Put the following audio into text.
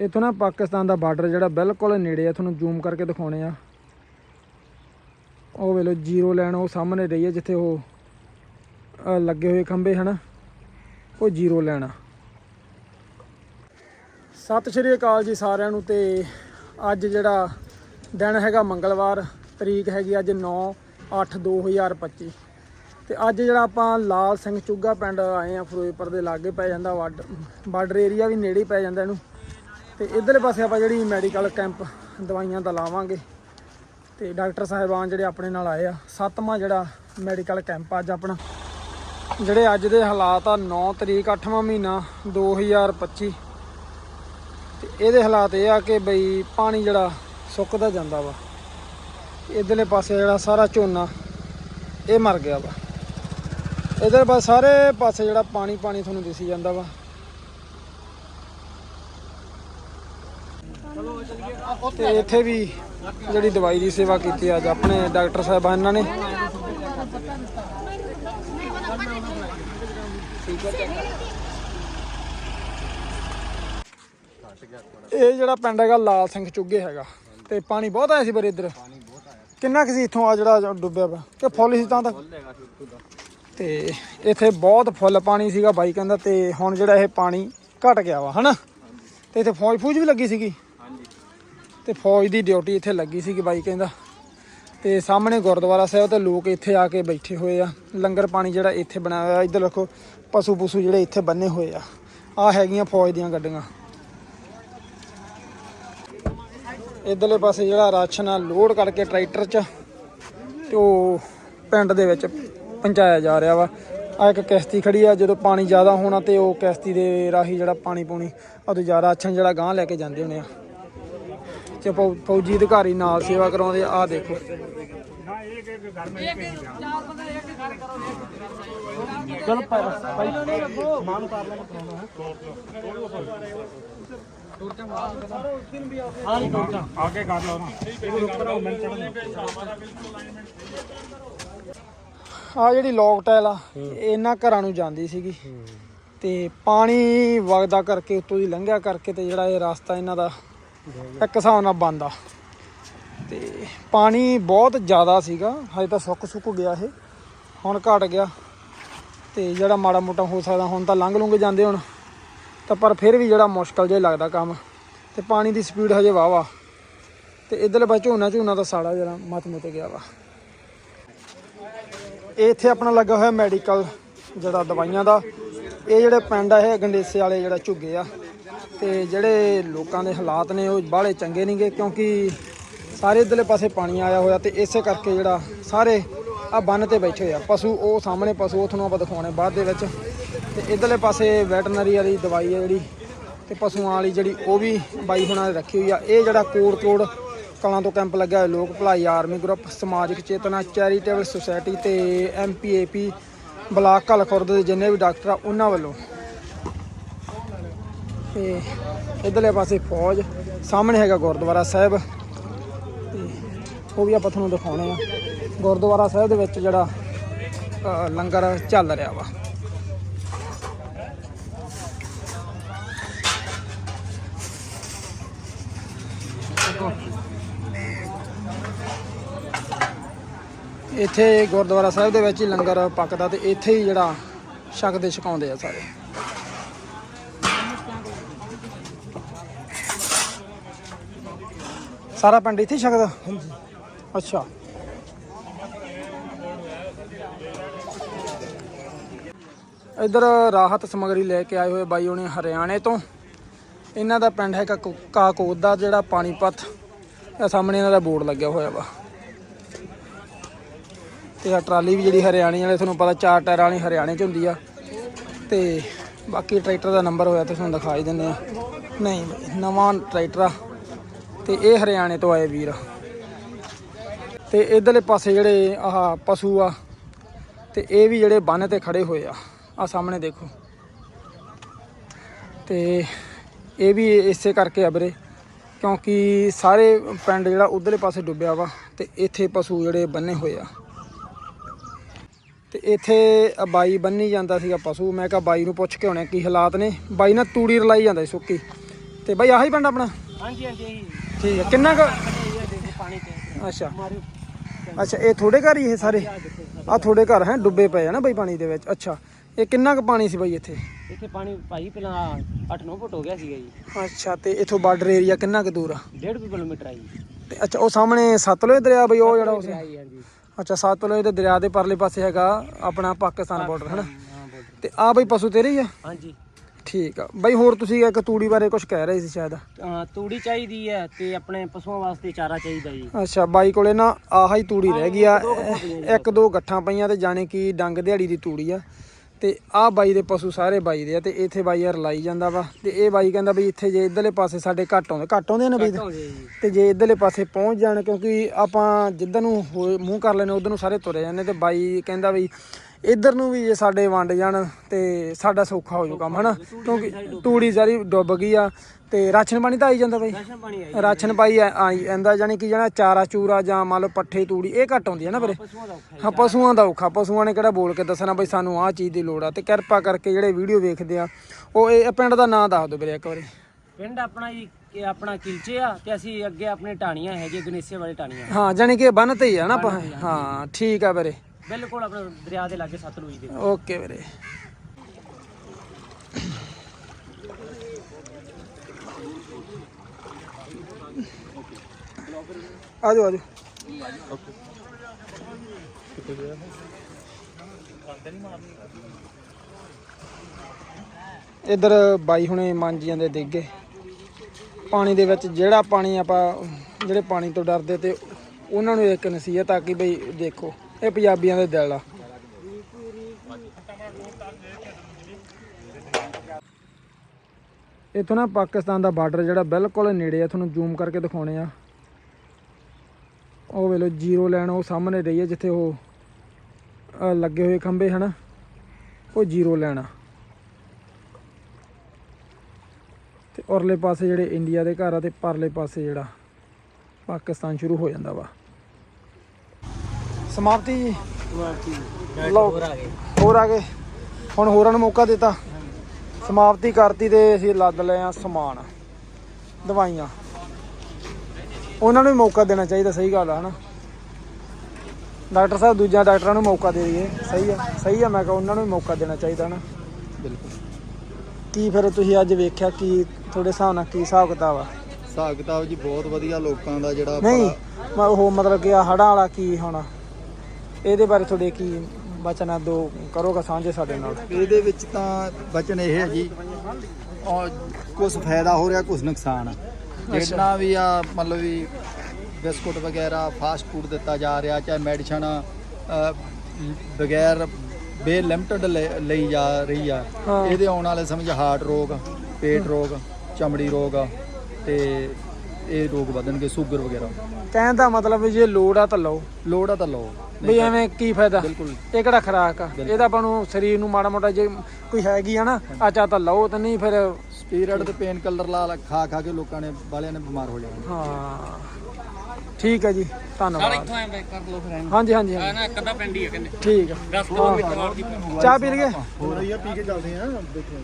ਇੱਥੋਂ ਨਾ ਪਾਕਿਸਤਾਨ ਦਾ ਬਾਰਡਰ ਜਿਹੜਾ ਬਿਲਕੁਲ ਨੇੜੇ ਆ, ਤੁਹਾਨੂੰ ਜ਼ੂਮ ਕਰਕੇ ਦਿਖਾਉਣੇ ਆ। ਉਹ ਵੇਲੋ ਜ਼ੀਰੋ ਲਾਈਨ ਉਹ ਸਾਹਮਣੇ ਰਹੀ ਹੈ ਜਿੱਥੇ ਉਹ ਲੱਗੇ ਹੋਏ ਖੰਭੇ, ਹਨ? ਉਹ ਜ਼ੀਰੋ ਲਾਈਨ ਆ। ਸਤਿ ਸ਼੍ਰੀ ਅਕਾਲ ਜੀ ਸਾਰਿਆਂ ਨੂੰ ਤੇ ਅੱਜ ਜਿਹੜਾ ਦਿਨ ਹੈਗਾ ਮੰਗਲਵਾਰ, ਤਰੀਕ ਹੈਗੀ ਅੱਜ 9 8 2025 ਤੇ ਅੱਜ ਜਿਹੜਾ ਆਪਾਂ ਲਾਲ ਸਿੰਘ ਚੁੱਗਾ ਪਿੰਡ ਆਏ ਆ, ਫਿਰੋਜ਼ਪੁਰ ਦੇ ਲਾਗੇ ਪੈ ਜਾਂਦਾ ਬਾਰਡਰ ਏਰੀਆ ਵੀ ਨੇੜੇ ਹੀ ਪੈ ਜਾਂਦਾ ਇਹਨੂੰ। ਤੇ ਇਧਰਲੇ ਪਾਸੇ ਆਪਾਂ ਜਿਹੜੀ ਮੈਡੀਕਲ ਕੈਂਪ ਦਵਾਈਆਂ ਦਾ ਲਾਵਾਂਗੇ। ਤੇ ਡਾਕਟਰ ਸਾਹਿਬਾਨ ਜਿਹੜੇ ਆਪਣੇ ਨਾਲ ਆਏ ਆ, ਸੱਤਵਾਂ ਜਿਹੜਾ ਮੈਡੀਕਲ ਕੈਂਪ ਅੱਜ ਆਪਣਾ। ਜਿਹੜੇ ਅੱਜ ਦੇ ਹਾਲਾਤ ਆ 9 ਤਰੀਕ 8ਵਾਂ ਮਹੀਨਾ 2025 ਤੇ ਇਹਦੇ ਹਾਲਾਤ ਇਹ ਆ ਕਿ ਬਈ ਪਾਣੀ ਜਿਹੜਾ ਸੁੱਕਦਾ ਜਾਂਦਾ ਵਾ। ਇਧਰਲੇ ਪਾਸੇ ਜਿਹੜਾ ਸਾਰਾ ਝੋਨਾ, ਇਹ ਮਰ ਗਿਆ ਵਾ। ਇਧਰ ਬਸ ਸਾਰੇ ਪਾਸੇ ਜਿਹੜਾ ਪਾਣੀ ਪਾਣੀ ਤੁਹਾਨੂੰ ਦਿਸੀ ਜਾਂਦਾ ਵਾ। ਤੇ ਇੱਥੇ ਵੀ ਜਿਹੜੀ ਦਵਾਈ ਦੀ ਸੇਵਾ ਕੀਤੀ ਅੱਜ ਆਪਣੇ ਡਾਕਟਰ ਸਾਹਿਬਾਨਾਂ ਨੇ। ਇਹ ਜਿਹੜਾ ਪਿੰਡ ਹੈਗਾ ਲਾਲ ਸਿੰਘ ਚੁੱਗੇ ਹੈਗਾ ਤੇ ਪਾਣੀ ਬਹੁਤ ਆਇਆ ਸੀ ਪਰ ਇੱਧਰ। ਕਿੰਨਾ ਕੁ ਸੀ ਇੱਥੋਂ ਆ ਜਿਹੜਾ ਡੁੱਬਿਆ ਵਾ ਕਿ ਫੁੱਲ ਸੀ ਤਾਂ ਤੱਕ ਤੇ ਇੱਥੇ ਬਹੁਤ ਫੁੱਲ ਪਾਣੀ ਸੀਗਾ ਬਾਈ ਕਹਿੰਦਾ ਤੇ ਹੁਣ ਜਿਹੜਾ ਇਹ ਪਾਣੀ ਘਟ ਗਿਆ ਵਾ, ਹਨਾ? ਤੇ ਇੱਥੇ ਫੌਜ ਫੂਜ ਵੀ ਲੱਗੀ ਸੀਗੀ? ਤੇ ਫੌਜ ਦੀ ਡਿਊਟੀ ਇੱਥੇ ਲੱਗੀ ਸੀਗੀ ਬਾਈ ਕਹਿੰਦਾ। ਤੇ ਸਾਹਮਣੇ ਗੁਰਦੁਆਰਾ ਸਾਹਿਬ ਤੇ ਲੋਕ ਇੱਥੇ ਆ ਕੇ ਬੈਠੇ ਹੋਏ ਆ। ਲੰਗਰ ਪਾਣੀ ਜਿਹੜਾ ਇੱਥੇ ਬਣਾਇਆ ਹੋਇਆ, ਇੱਧਰ ਦੇਖੋ, ਪਸ਼ੂ ਪਸ਼ੂ ਜਿਹੜੇ ਇੱਥੇ ਬੰਨੇ ਹੋਏ ਆ। ਆ ਹੈਗੀਆਂ ਫੌਜ ਦੀਆਂ ਗੱਡੀਆਂ। ਇਧਰਲੇ ਪਾਸੇ ਜਿਹੜਾ ਰਾਸ਼ਨ ਆ, ਲੋਡ ਕਰਕੇ ਟਰੈਕਟਰ 'ਚ ਤੇ ਉਹ ਪਿੰਡ ਦੇ ਵਿੱਚ ਪਹੁੰਚਾਇਆ ਜਾ ਰਿਹਾ ਵਾ। ਆ ਇੱਕ ਕਿਸ਼ਤੀ ਖੜੀ ਆ, ਜਦੋਂ ਪਾਣੀ ਜ਼ਿਆਦਾ ਹੋਣਾ ਤੇ ਉਹ ਕਿਸ਼ਤੀ ਦੇ ਰਾਹੀਂ ਜਿਹੜਾ ਪਾਣੀ ਪੂਣੀ ਉਹ ਦੂਜਾ ਰਾਸ਼ਨ ਜਿਹੜਾ ਗਾਂ ਲੈ ਕੇ ਜਾਂਦੇ ਹੁੰਦੇ ਆ। ਤੇ ਫੌ- ਫੌਜੀ ਅਧਿਕਾਰੀ ਨਾਲ ਸੇਵਾ ਕਰਾਉਂਦੇ ਆ ਆਹ ਦੇਖੋ। ਚਲੋ ਭਾਈ ਲੈ ਆਗੇ ਕਰ ਲਓ ਨਾ। ਆ ਜਿਹੜੀ ਲੋਕ ਟਾਇਲ ਆ ਇਹ ਇਹਨਾਂ ਘਰਾਂ ਨੂੰ ਜਾਂਦੀ ਸੀਗੀ। ਤੇ ਪਾਣੀ ਵਗਦਾ ਕਰਕੇ ਉੱਤੋਂ ਦੀ ਲੰਘਿਆ ਕਰਕੇ ਤੇ ਜਿਹੜਾ ਇਹ ਰਸਤਾ ਇਹਨਾਂ ਦਾ ਇੱਕ ਹਿਸਾਬ ਨਾਲ ਬੰਦ ਆ। ਤੇ ਪਾਣੀ ਬਹੁਤ ਜ਼ਿਆਦਾ ਸੀਗਾ। ਹਜੇ ਤਾਂ ਸੁੱਕ ਸੁੱਕ ਗਿਆ ਇਹ। ਹੁਣ ਘਟ ਗਿਆ। ਤੇ ਜਿਹੜਾ ਮਾੜਾ ਮੋਟਾ ਹੋ ਸਕਦਾ, ਹੁਣ ਤਾਂ ਲੰਘ ਲੁੰਘ ਜਾਂਦੇ ਹੁਣ। ਤਾਂ ਪਰ ਫਿਰ ਵੀ ਜਿਹੜਾ ਮੁਸ਼ਕਲ ਜਿਹਾ ਲੱਗਦਾ ਕੰਮ। ਤੇ ਪਾਣੀ ਦੀ ਸਪੀਡ ਹਜੇ ਵਾਵਾ ਤੇ ਇਧਰਲੇ ਪਾਸੇ ਝੋਨਾ ਝੋਨਾ ਦਾ ਸਾੜਾ ਜਿਹੜਾ ਮਤ ਮੁੱਤ ਗਿਆ ਵਾ। ਇਹ ਇੱਥੇ ਆਪਣਾ ਲੱਗਾ ਹੋਇਆ ਮੈਡੀਕਲ ਜਿਹੜਾ ਦਵਾਈਆਂ ਦਾ। ਇਹ ਜਿਹੜੇ ਪਿੰਡ ਆ, ਇਹ ਗੰਡੇਸੇ ਵਾਲੇ ਜਿਹੜਾ ਝੁੱਗੇ ਆ, ਤੇ ਜਿਹੜੇ ਲੋਕਾਂ ਦੇ ਹਾਲਾਤ ਨੇ, ਉਹ ਬਾਹਲੇ ਚੰਗੇ ਨਹੀਂਗੇ ਕਿਉਂਕਿ ਸਾਰੇ ਇਧਰਲੇ ਪਾਸੇ ਪਾਣੀ ਆਇਆ ਹੋਇਆ ਤੇ ਇਸੇ ਕਰਕੇ ਜਿਹੜਾ ਸਾਰੇ ਆ ਬੰਨ ਤੇ ਬੈਠੇ ਆ। ਪਸ਼ੂ, ਉਹ ਸਾਹਮਣੇ ਪਸ਼ੂ, ਉਹ ਤੁਹਾਨੂੰ ਆਪਾਂ ਦਿਖਾਉਣੇ ਬਾਅਦ ਦੇ ਵਿੱਚ। ਤੇ ਇਧਰਲੇ ਪਾਸੇ ਵੈਟਰਨਰੀ ਵਾਲੀ ਦਵਾਈ ਆ ਜਿਹੜੀ, ਤੇ ਪਸ਼ੂਆਂ ਵਾਲੀ ਜਿਹੜੀ, ਉਹ ਵੀ ਬਾਈ ਹੁਣਾਂ ਨੇ ਰੱਖੀ ਹੋਈ ਆ। ਇਹ ਜਿਹੜਾ ਕੋੜ ਕੋੜ ਕਲਾਂ ਤੋਂ ਕੈਂਪ ਲੱਗਿਆ ਹੋਇਆ, ਲੋਕ ਭਲਾਈ ਆਰਮੀ ਗਰੁੱਪ, ਸਮਾਜਿਕ ਚੇਤਨਾ, ਚੈਰੀਟੇਬਲ ਸੁਸਾਇਟੀ ਤੇ ਐਮਪੀਏਪੀ ਬਲਾਕ ਕਲ ਖੁਰਦ ਦੇ ਜਿੰਨੇ ਵੀ ਡਾਕਟਰ ਆ, ਉਹਨਾਂ ਵੱਲੋਂ। ਤੇ ਇਧਰਲੇ ਪਾਸੇ ਫੌਜ, ਸਾਹਮਣੇ ਹੈਗਾ ਗੁਰਦੁਆਰਾ ਸਾਹਿਬ। ਤੇ ਉਹ ਵੀ ਆਪਾਂ ਤੁਹਾਨੂੰ ਦਿਖਾਉਣੇ ਆ। ਗੁਰਦੁਆਰਾ ਸਾਹਿਬ ਦੇ ਵਿੱਚ ਜਿਹੜਾ ਲੰਗਰ ਚੱਲ ਰਿਹਾ ਵਾ। ਇੱਥੇ ਗੁਰਦੁਆਰਾ ਸਾਹਿਬ ਦੇ ਵਿੱਚ ਹੀ ਲੰਗਰ ਪੱਕਦਾ ਤੇ ਇੱਥੇ ਹੀ ਜਿਹੜਾ ਛਕਦੇ ਛਕਾਉਂਦੇ ਆ ਸਾਰੇ। ਸਾਰਾ ਪਿੰਡ ਇੱਥੇ ਹੀ ਛਕਦਾ ਹਾਂਜੀ। ਅੱਛਾ। ਇੱਧਰ ਰਾਹਤ ਸਮਗਰੀ ਲੈ ਕੇ ਆਏ ਹੋਏ ਬਾਈ ਉਹਨੇ ਹਰਿਆਣੇ ਤੋਂ। ਇਹਨਾਂ ਦਾ ਪਿੰਡ ਕੋ- ਕਾਕੋਦ ਦਾ ਜਿਹੜਾ ਪਾਣੀਪਤ। ਇਹ ਸਾਹਮਣੇ ਇਹਨਾਂ ਦਾ ਬੋਰਡ ਲੱਗਿਆ ਹੋਇਆ ਵਾ। ਤੇ ਆ ਟਰਾਲੀ ਵੀ ਜਿਹੜੀ ਹਰਿਆਣੇ ਵਾਲੇ, ਤੁਹਾਨੂੰ ਪਤਾ ਚਾਰ ਟਾਇਰਾਂ ਵਾਲੀ ਹਰਿਆਣੇ ਚ ਹੁੰਦੀ ਆ। ਤੇ ਬਾਕੀ ਟਰੈਕਟਰ ਦਾ ਨੰਬਰ ਹੋਇਆ ਤੇ ਤੁਹਾਨੂੰ ਦਿਖਾ ਹੀ ਦਿੰਦੇ ਆ। ਨਹੀਂ, ਨਵਾਂ ਟਰੈਕਟਰ ਆ। ਤੇ ਇਹ ਹਰਿਆਣੇ ਤੋਂ ਆਏ ਵੀਰ। ਤੇ ਇਧਰਲੇ ਪਾਸੇ ਜਿਹੜੇ ਆਹ ਪਸ਼ੂ ਆ, ਤੇ ਇਹ ਵੀ ਜਿਹੜੇ ਬੰਨ ਤੇ ਖੜੇ ਹੋਏ ਆ। ਆ ਸਾਹਮਣੇ ਦੇਖੋ। ਤੇ ਇਹ ਵੀ ਇਸੇ ਕਰਕੇ ਆ ਵੀਰੇ, ਕਿਉਂਕਿ ਸਾਰੇ ਪਿੰਡ ਜਿਹੜਾ ਉਧਰਲੇ ਪਾਸੇ ਡੁੱਬਿਆ ਵਾ, ਤੇ ਇੱਥੇ ਪਸ਼ੂ ਜਿਹੜੇ ਬੰਨੇ ਹੋਏ ਆ। ਤੇ ਇੱਥੇ ਬਾਈ ਬੰਨੀ ਜਾਂਦਾ ਸੀਗਾ ਪਸ਼ੂ। ਮੈਂ ਕਿਹਾ ਬਾਈ ਨੂੰ ਪੁੱਛ ਕੇ ਆਉਣੇ ਕੀ ਹਾਲਾਤ ਨੇ। ਬਾਈ ਨਾਲ ਤੂੜੀ ਰਲਾਈ ਜਾਂਦਾ ਸੀ ਸੁੱਕੀ। ਤੇ ਬਾਈ ਆਹੀ ਪਿੰਡ ਆਪਣਾ? ਹਾਂਜੀ ਹਾਂਜੀ ਠੀਕ ਹੈ ਕਿੰਨਾ ਕੁ ਪਾਣੀ ਤੇ। ਅੱਛਾ। ਅੱਛਾ ਇਹ ਥੋੜੇ ਘਰ ਹੀ ਇਹ ਸਾਰੇ? ਆ ਥੋੜੇ ਘਰ ਹੈ ਡੁੱਬੇ ਪਏ ਆ ਨਾ ਬਾਈ ਪਾਣੀ ਦੇ ਵਿੱਚ। ਅੱਛਾ ਇਹ ਕਿੰਨਾ ਕੁ ਪਾਣੀ ਸੀ ਬਾਈ ਇੱਥੇ? ਇੱਥੇ ਪਾਣੀ ਭਾਈ ਪਹਿਲਾਂ 8-9 ਫੁੱਟ ਹੋ ਗਿਆ ਸੀਗਾ ਜੀ। ਅੱਛਾ ਤੇ ਇਥੋਂ ਬਾਰਡਰ ਏਰੀਆ ਕਿੰਨਾ ਕੁ ਦੂਰ ਆ? 1.5 ਕਿਲੋਮੀਟਰ ਆ ਜੀ। ਤੇ ਅੱਛਾ ਉਹ ਸਾਹਮਣੇ ਸਤਲੁਜ ਦਰਿਆ ਬਈ ਉਹ ਜਿਹੜਾ ਉਸ ਅੱਛਾ ਸਤਲੁਜ ਦੇ ਦਰਿਆ ਦੇ ਪਰਲੇ ਪਾਸੇ ਹੈਗਾ ਆਪਣਾ ਪਾਕਿਸਤਾਨ ਬਾਰਡਰ ਹੈ ਨਾ ਹਾਂ ਬੋਲ ਤੇ ਆ ਬਈ ਪਸ਼ੂ ਤੇਰੇ ਹੀ ਆ? ਹਾਂਜੀ। ਠੀਕ ਆ। ਬਈ ਹੋਰ ਤੁਸੀਂ ਇੱਕ ਤੂੜੀ ਬਾਰੇ ਕੁਝ ਕਹਿ ਰਹੇ ਸੀ ਸ਼ਾਇਦ? ਅਹ ਤੂੜੀ ਚਾਹੀਦੀ ਹੈ ਤੇ ਆਪਣੇ ਪਸ਼ੂਆਂ ਵਾਸਤੇ ਚਾਰਾ ਚਾਹੀਦਾ ਜੀ। ਅੱਛਾ ਬਾਈ ਕੋਲੇ ਨਾ ਆਹ ਹੀ ਤੂੜੀ ਰਹਿ ਗਈ ਆ। ਇੱਕ ਦੋ ਗੱਠਾਂ ਪਈਆਂ ਤੇ ਜਾਣੇ ਕੀ ਡੰਗ ਦਿਹਾੜੀ ਦੀ ਤੂੜੀ ਆ। ਤੇ ਆਹ ਬਾਈ ਦੇ ਪਸ਼ੂ ਸਾਰੇ ਬਾਈ ਦੇ ਆ ਤੇ ਇੱਥੇ ਬਾਈ ਯਾਰ ਲਾਈ ਜਾਂਦਾ ਵਾ ਤੇ ਇਹ ਬਾਈ ਕਹਿੰਦਾ ਬਈ ਇੱਥੇ ਜੇ ਇਧਰਲੇ ਪਾਸੇ ਸਾਡੇ ਘੱਟ ਆਉਂਦੇ ਘੱਟ ਆਉਂਦੇ ਨੇ ਬਈ ਤੇ ਜੇ ਇਧਰਲੇ ਪਾਸੇ ਪਹੁੰਚ ਜਾਣ ਕਿਉਂਕਿ ਆਪਾਂ ਜਿੱਧਰ ਨੂੰ ਮੂੰਹ ਕਰ ਲੈਨੇ ਉਧਰ ਨੂੰ ਸਾਰੇ ਤੁਰੇ ਜਾਂਦੇ ਤੇ ਬਾਈ ਕਹਿੰਦਾ ਬਈ ਇਧਰ ਨੂੰ ਵੀ ਜੇ ਸਾਡੇ ਵੰਡ ਜਾਣ ਤੇ ਸਾਡਾ ਸੌਖਾ ਹੋ ਜੂ ਕੰਮ ਹਨਾ? ਕਿਉਂਕਿ ਤੂੜੀ ਸਾਰੀ ਡੁੱਬ ਗਈ ਆ ਤੇ ਰਾਸ਼ਨ ਪਾਣੀ ਤਾਂ ਆਈ ਜਾਂਦਾ ਬਈ। ਰਾਸ਼ਨ ਪਾਣੀ ਆਈ ਰਾਸ਼ਨ ਪਾਈ ਆਈ ਜਾਂਦਾ ਜਾਨੀ ਕਿ ਜਿਹੜਾ ਚਾਰਾ ਚੂਰਾ ਜਾਂ ਮੰਨ ਲਓ ਪੱਠੇ ਤੂੜੀ ਇਹ ਘੱਟ ਆਉਂਦੀ ਹੈ ਨਾ ਵੀਰੇ। ਹਾਂ ਪਸ਼ੂਆਂ ਦਾ ਔਖਾ ਪਸ਼ੂਆਂ ਨੇ ਕਿਹੜਾ ਬੋਲ ਕੇ ਦੱਸਣਾ ਬਈ ਸਾਨੂੰ ਆਹ ਚੀਜ਼ ਦੀ ਲੋੜ ਆ ਤੇ ਕਿਰਪਾ ਕਰਕੇ ਜਿਹੜੇ ਵੀਡੀਓ ਵੇਖਦੇ ਆ ਉਹ ਇਹ ਪਿੰਡ ਦਾ ਨਾਂ ਦੱਸ ਦਿਓ ਵੀਰੇ ਇੱਕ ਵਾਰੀ। ਪਿੰਡ ਆਪਣਾ ਜੀ ਕਿ ਆਪਣਾ ਕਿਲਚੇ ਆ ਤੇ ਅਸੀਂ ਅੱਗੇ ਆਪਣੇ ਟਾਣੀਆਂ ਹੈਗੇ ਗਨੇਸੇ ਵਾਲੇ ਟਾਣੀਆਂ ਹਾਂ ਜਾਨੀ ਕਿ ਬੰਨ ਤੇ ਹੀ ਆ ਨਾ ਆਪਾਂ। ਹਾਂ ਠੀਕ ਆ ਵੀਰੇ। ਬਿਲਕੁਲ ਆਪਣਾ ਦਰਿਆ ਦੇ ਲਾਗੇ ਸਤਲੁਜ ਦੇ। ਓਕੇ ਵੀਰੇ। ਆ ਜਾਓ ਆ ਜਾਓ ਇਧਰ ਬਾਈ ਹੁਣੇ ਮਾਂਜੀਆਂ ਦੇ ਦੇਗੇ ਪਾਣੀ ਦੇ ਵਿੱਚ ਜਿਹੜਾ ਪਾਣੀ ਆਪਾਂ, ਜਿਹੜੇ ਪਾਣੀ ਤੋਂ ਡਰਦੇ ਤੇ ਉਹਨਾਂ ਨੂੰ ਇੱਕ ਨਸੀਹਤ ਆ ਕਿ ਬਈ ਦੇਖੋ, ਇਹ ਪੰਜਾਬੀਆਂ ਦੇ ਦਿਲ ਆ। ਇਥੋਂ ਨਾ ਪਾਕਿਸਤਾਨ ਦਾ ਬਾਰਡਰ ਜਿਹੜਾ ਬਿਲਕੁਲ ਨੇੜੇ ਆ ਤੁਹਾਨੂੰ ਜ਼ੂਮ ਕਰਕੇ ਦਿਖਾਉਣੇ ਆ। ਉਹ ਵੇਲੋ ਜ਼ੀਰੋ ਲਾਈਨ ਉਹ ਸਾਹਮਣੇ ਰਹੀ ਹੈ ਜਿੱਥੇ ਉਹ ਲੱਗੇ ਹੋਏ ਖੰਭੇ ਹਨ? ਉਹ ਜ਼ੀਰੋ ਲਾਈਨ ਆ। ਤੇ ਔਰਲੇ ਪਾਸੇ ਜਿਹੜੇ ਇੰਡੀਆ ਦੇ ਘਰ ਆ ਤੇ ਪਰਲੇ ਪਾਸੇ ਜਿਹੜਾ ਪਾਕਿਸਤਾਨ ਸ਼ੁਰੂ ਹੋ ਜਾਂਦਾ ਵਾ। ਸਮਾਪਤੀ। ਜੀ ਲਓ ਹੋਰ ਆ ਗਏ। ਹੁਣ ਹੋਰਾਂ ਨੂੰ ਮੌਕਾ ਦਿੱਤਾ। ਸਮਾਪਤੀ ਕਰਤੀ ਤੇ ਅਸੀਂ ਲੱਦ ਲਏ ਆ ਸਮਾਨ ਦਵਾਈਆਂ। ਉਹਨਾਂ ਨੂੰ ਮੌਕਾ ਦੇਣਾ ਚਾਹੀਦਾ ਸਹੀ ਗੱਲ ਆ ਹਨਾ? ਡਾਕਟਰ ਸਾਹਿਬ ਦੂਜਿਆਂ ਡਾਕਟਰਾਂ ਨੂੰ ਮੌਕਾ ਦੇ ਦਈਏ। ਸਹੀ ਆ ਸਹੀ ਆ ਮੈਂ ਕਹਾਂ ਉਹਨਾਂ ਨੂੰ ਵੀ ਮੌਕਾ ਦੇਣਾ ਚਾਹੀਦਾ ਨਾ ਬਿਲਕੁਲ। ਕੀ ਫਿਰ ਤੁਸੀਂ ਅੱਜ ਵੇਖਿਆ ਕੀ ਤੁਹਾਡੇ ਹਿਸਾਬ ਨਾਲ ਕੀ ਹਿਸਾਬ ਕਿਤਾਬ ਆ? ਹਿਸਾਬ ਕਿਤਾਬ ਜੀ ਬਹੁਤ ਵਧੀਆ ਲੋਕਾਂ ਦਾ ਜਿਹੜਾ ਨਹੀਂ ਮੈਂ ਉਹ ਮਤਲਬ ਕਿ ਆ ਹੜਾਂ ਵਾਲਾ ਕੀ ਹੋਣਾ? ਇਹਦੇ ਬਾਰੇ ਤੁਹਾਡੇ ਕੀ ਬਚਨ ਆ ਦੋ ਕਰੋਗਾ ਸਾਂਝੇ ਸਾਡੇ ਨਾਲ। ਇਹਦੇ ਵਿੱਚ ਤਾਂ ਬਚਨ ਇਹ ਹੈ ਜੀ ਔਰ ਕੁਝ ਫਾਇਦਾ ਹੋ ਰਿਹਾ ਕੁਝ ਨੁਕਸਾਨ। ਜਿੰਨਾ ਵੀ ਆ ਮਤਲਬ ਵੀ ਬਿਸਕੁਟ ਵਗੈਰਾ ਫਾਸਟ ਫੂਡ ਦਿੱਤਾ ਜਾ ਰਿਹਾ ਚਾਹੇ ਮੈਡੀਸਨ ਬਗੈਰ ਬੇ ਲਿਮਟਡ ਲਈ ਜਾ ਰਹੀ ਆ। ਹਾਂ। ਇਹਦੇ ਆਉਣ ਵਾਲੇ ਸਮੇਂ 'ਚ ਹਾਰਟ ਰੋਗ ਪੇਟ ਰੋਗ ਚਮੜੀ ਰੋਗ ਤੇ ਇਹ ਰੋਗ ਵਧਣਗੇ ਸ਼ੂਗਰ ਵਗੈਰਾ। ਕਹਿਣ ਦਾ ਮਤਲਬ ਜੇ ਲੋੜ ਆ ਤਾਂ ਲਓ। ਲੋੜ ਆ ਤਾਂ ਲਓ। ਵੀ ਐਵੇਂ ਕੀ ਫਾਇਦਾ? ਇਹ ਕਿਹੜਾ ਖਰਾਕ ਆ? ਇਹਦਾ ਆਪਾਂ ਨੂੰ ਸਰੀਰ ਨੂੰ ਮਾੜਾ ਮੋਟਾ ਜੇ ਕੋਈ ਹੈਗੀ ਆ ਨਾ ਆਚਾ ਤਾਂ ਲਓ ਤੇ ਨਹੀਂ ਫਿਰ ਸਟੀਰੋਇਡ ਤੇ ਪੇਨ ਕਿਲਰ ਲਾ ਲਾ ਖਾ ਖਾ ਕੇ ਲੋਕਾਂ ਨੇ ਵਾਲਿਆਂ ਨੇ ਬਿਮਾਰ ਹੋ ਜਾਣਾ। ਹਾਂ। ਠੀਕ ਹੈ ਜੀ ਧੰਨਵਾਦ। ਇੱਥੋਂ ਐਂ ਕਰ ਲਓ ਫਿਰ ਹਾਂਜੀ ਹਾਂਜੀ ਹਾਂਜੀ। ਨਾ ਇੱਕ ਅੱਧਾ ਪਿੰਡ ਹੀ ਹੈ ਕਹਿੰਦੇ ਠੀਕ ਆ। 10 ਕਿਲੋਮੀਟਰ ਦੀ ਚਾਹ ਪੀ ਲਈਏ? ਹੋਰ ਇਹ ਪੀ ਕੇ ਚੱਲਦੇ ਆ ਦੇਖੋ